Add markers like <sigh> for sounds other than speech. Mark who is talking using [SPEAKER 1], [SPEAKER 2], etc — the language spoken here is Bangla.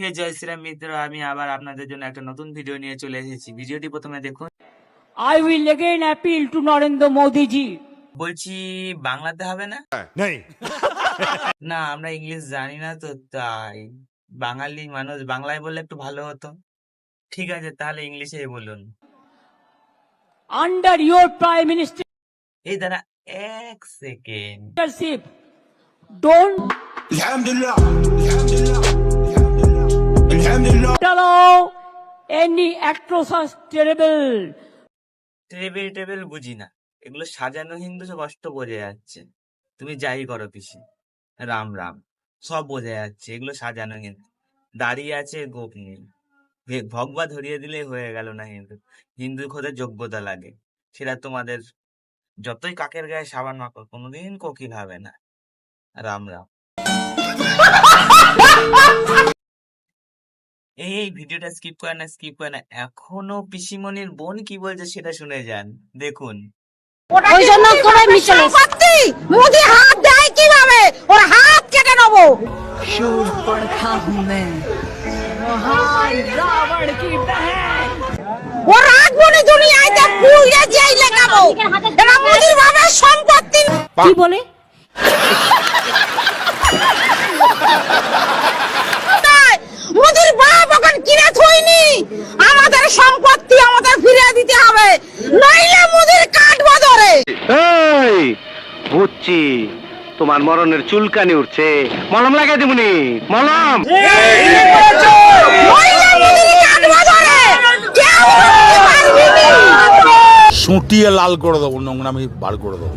[SPEAKER 1] হে জয় শ্রীরাম মিত্র আমি আবার আপনাদের জন্য একটা নতুন ভিডিও নিয়ে চলে এসেছি। ভিডিওটি প্রথমে দেখুন।
[SPEAKER 2] I will again appeal to Narendra Modi ji.
[SPEAKER 1] বলছি বাংলাতে হবে না?
[SPEAKER 3] नहीं <laughs>
[SPEAKER 1] না আমরা ইংলিশ জানি না তো তাই। বাঙালি মানুষ বাংলায় বললে একটু ভালো হতো। ঠিক আছে তাহলে ইংলিশেই বলুন।
[SPEAKER 2] Under প্রাইম মিনিস্টার
[SPEAKER 1] এই দাঁড়া এক second
[SPEAKER 2] Ministership, don't
[SPEAKER 3] Alhamdulillah
[SPEAKER 2] any atrocious, terrible,
[SPEAKER 1] table table বুঝি না। এগুলো সাজানো হিন্দু সব অষ্ট বোঝা যাচ্ছে। তুমি যাই করো পিসি। রাম রাম। সব বোঝা যাচ্ছে। এগুলো সাজানো হিন্দু দাঁড়িয়ে আছে গোপ নেই ভগবা ধরিয়ে দিলেই হয়ে গেল না হিন্দু হিন্দু খোদের যোগ্যতা লাগে। সেটা তোমাদের যতই কাকের গায়ে সাবান মাখো কোনোদিন কোকিল হবে না। রাম রাম। <laughs> এই এই ভিডিওটা স্কিপ করে না স্কিপ করে না। এখনও পিসিমনির বোন কি বলছে সেটা শুনে যান দেখুন।
[SPEAKER 4] ওই জন্য করে মিশনে সত্যি মোদি হাত দেয় কীভাবে? ওর হাত কেটে নেব। ও রাগবনি দুনিয়ায় তে পুড়িয়ে যেই লেখাবো। এটা মোদির ভাবে সম্পত্তি।
[SPEAKER 2] কি বলে? <laughs>
[SPEAKER 4] আমাদের সম্পত্তি আমাদের ফিরিয়ে দিতে হবে নইলে মোদির কাটবো ধরে
[SPEAKER 5] এই বুঝছি তোমার মরণের চুলকানি উঠছে মলম লাগাই দিবনি মলম।
[SPEAKER 6] সুটিয়ে লাল করে দেবো নোংরামি বার করে দেবো